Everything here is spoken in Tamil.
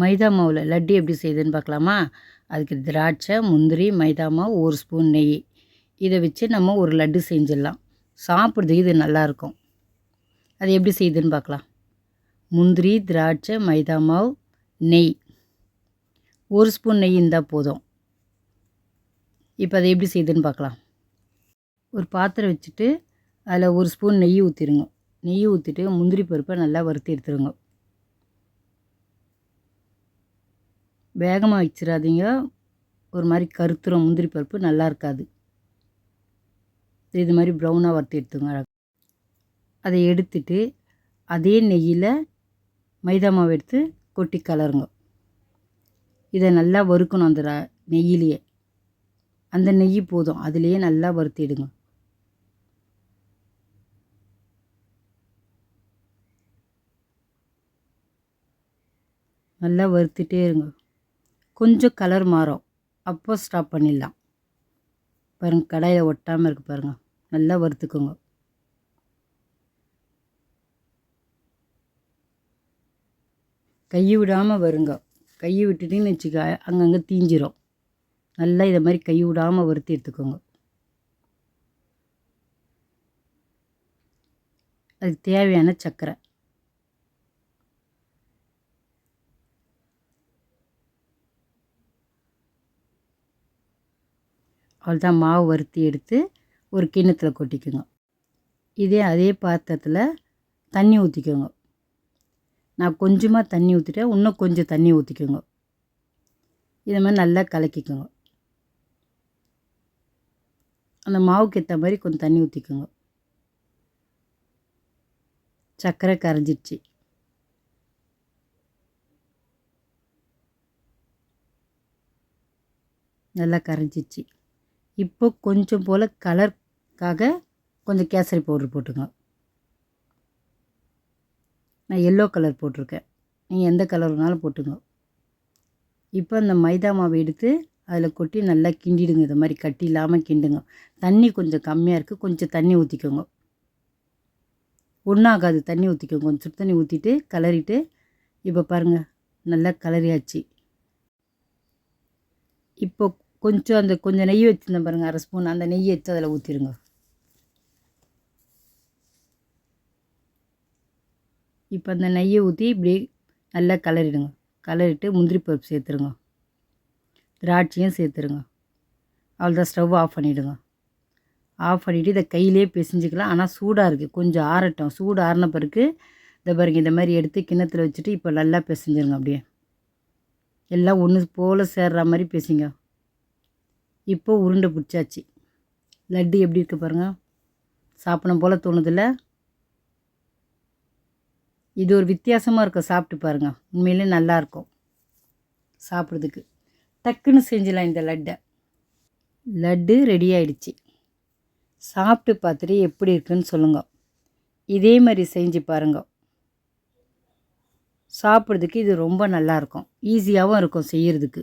மைதா மாவில் லட்டு எப்படி செய்யுதுன்னு பார்க்கலாமா? அதுக்கு திராட்சை முந்திரி மைதா மாவு ஒரு ஸ்பூன் நெய். இதை வச்சு நம்ம ஒரு லட்டு செஞ்சிடலாம். சாப்பிட்றதுக்கு இது நல்லாயிருக்கும் அது எப்படி செய்யுதுன்னு பார்க்கலாம். முந்திரி திராட்சை மைதா மாவு நெய். ஒரு ஸ்பூன் நெய் இருந்தால் போதும். இப்போ அதை எப்படி செய்யுதுன்னு பார்க்கலாம். ஒரு பாத்திரம் வச்சுட்டு அதில் ஒரு ஸ்பூன் நெய் ஊற்றிடுங்க நெய் ஊற்றிட்டு முந்திரி பருப்பை நல்லா வறுத்து எடுத்துருங்க. வேகமாக வச்சிடாதீங்க ஒரு மாதிரி கருத்துரும் முந்திரி பருப்பு நல்லா இருக்காது. இது மாதிரி ப்ரௌனாக வறுத்து எடுத்துங்க அதை எடுத்துட்டு அதே நெய்யில் மைதா மாவு எடுத்து கொட்டி கலருங்க. இதை நல்லா வறுக்கணும் அந்த நெய்யிலேயே. அந்த நெய் போதும். அதுலேயே நல்லா வறுத்திடுங்க நல்லா வறுத்துட்டே இருங்க. கொஞ்சம் கலர் மாறும். அப்போ ஸ்டாப் பண்ணிடலாம். பாருங்க கடாயில் ஒட்டாமல் இருக்கு பாருங்க. நல்லா வறுத்துக்கோங்க. கையை விடாமல் வருங்க. கையை விட்டுட்டிங்கன்னு வச்சுக்க அங்கங்கே தீஞ்சிரும். நல்லா இதை மாதிரி கை விடாமல் வறுத்து எடுத்துக்கோங்க. அதுக்கு தேவையான சர்க்கரை அவ்வளோதான் மாவு வறுத்தி எடுத்து ஒரு கிண்ணத்தில் கொட்டிக்கோங்க. இதே அதே பாத்திரத்தில் தண்ணி ஊற்றிக்கோங்க நான் கொஞ்சமாக தண்ணி ஊற்றிட்டேன் இன்னும் கொஞ்சம் தண்ணி ஊற்றிக்கோங்க இதை மாதிரி நல்லா கலக்கிக்கோங்க. அந்த மாவுக்கு ஏற்ற மாதிரி கொஞ்சம் தண்ணி ஊற்றிக்கோங்க சர்க்கரை கரைஞ்சிடுச்சு நல்லா கரைஞ்சிச்சு இப்போ கொஞ்சம் போல் கலருக்காக கொஞ்சம் கேசரி பவுடர் போட்டுங்க நான் எல்லோ கலர் போட்டிருக்கேன். நீங்கள் எந்த கலர் வேணாலும் போட்டுங்க இப்போ அந்த மைதா மாவு எடுத்து அதில் கொட்டி நல்லா கிண்டிடுங்க. இது மாதிரி கட்டி இல்லாமல் கிண்டுங்க. தண்ணி கொஞ்சம் கம்மியாக இருக்குது கொஞ்சம் தண்ணி ஊற்றிக்கோங்க ஒன்றாகாது தண்ணி ஊற்றிக்கோங்க கொஞ்சம் சுடு தண்ணி ஊற்றிட்டு கலரிட்டு இப்போ பாருங்கள் நல்லா கலரியாச்சு. இப்போ கொஞ்சம் அந்த கொஞ்சம் நெய் வச்சுருந்தேன் பாருங்கள் அரை ஸ்பூன். அந்த நெய் எடுத்து அதில் ஊற்றிடுங்க இப்போ அந்த நெய்யை ஊற்றி இப்படி நல்லா கலரிடுங்க. கலரிட்டு முந்திரி பருப்பு சேர்த்துருங்க. திராட்சையும் சேர்த்துருங்க. அவ்வளோதான் ஸ்டவ் ஆஃப் பண்ணிவிடுங்க ஆஃப் பண்ணிவிட்டு இதை கையிலே பிசைஞ்சிக்கலாம். ஆனால் சூடாக இருக்குது கொஞ்சம் ஆறட்டும். சூடு ஆறின பிறகு இதை பாருங்க இந்த மாதிரி எடுத்து கிண்ணத்தில் வச்சுட்டு இப்போ நல்லா பிசைஞ்சிருங்க அப்படியே. எல்லாம் ஒன்று போல் சேர்ற மாதிரி பேசிங்க. இப்போ உருண்டை பிடிச்சாச்சு. லட்டு எப்படி இருக்கு பாருங்கள் சாப்பிடணும் போல் தோணுதில்ல. இது ஒரு வித்தியாசமாக இருக்கும் சாப்பிட்டு பாருங்கள் உண்மையிலே நல்லாயிருக்கும் சாப்பிட்றதுக்கு. டக்குன்னு செஞ்சிடலாம் இந்த லட்டை. லட்டு ரெடி ஆயிடுச்சு. சாப்பிட்டு பார்த்துட்டு எப்படி இருக்குன்னு சொல்லுங்க. இதே மாதிரி செஞ்சு பாருங்க. சாப்பிட்றதுக்கு இது ரொம்ப நல்லாயிருக்கும் ஈஸியாகவும் இருக்கும் செய்கிறதுக்கு